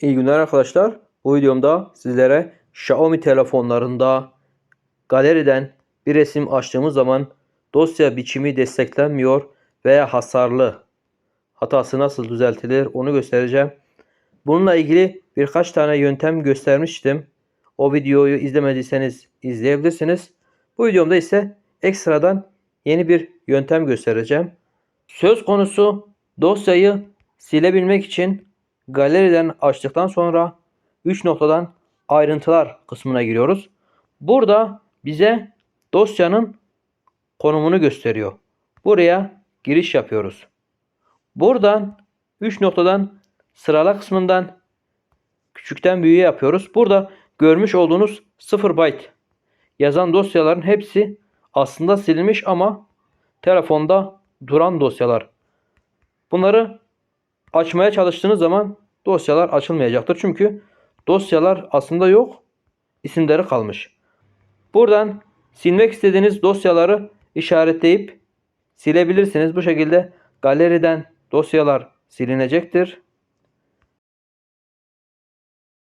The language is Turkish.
İyi günler arkadaşlar. Bu videomda sizlere Xiaomi telefonlarında galeriden bir resim açtığımız zaman dosya biçimi desteklenmiyor veya hasarlı hatası nasıl düzeltilir onu göstereceğim. Bununla ilgili birkaç tane yöntem göstermiştim. O videoyu izlemediyseniz izleyebilirsiniz. Bu videomda ise ekstradan yeni bir yöntem göstereceğim. Söz konusu dosyayı silebilmek için galeriden açtıktan sonra 3 noktadan ayrıntılar kısmına giriyoruz. Burada bize dosyanın konumunu gösteriyor. Buraya giriş yapıyoruz. Buradan 3 noktadan sırala kısmından küçükten büyüğe yapıyoruz. Burada görmüş olduğunuz 0 byte yazan dosyaların hepsi aslında silinmiş ama telefonda duran dosyalar. Bunları açmaya çalıştığınız zaman dosyalar açılmayacaktır. Çünkü dosyalar aslında yok. isimleri kalmış. Buradan silmek istediğiniz dosyaları işaretleyip silebilirsiniz. Bu şekilde galeriden dosyalar silinecektir.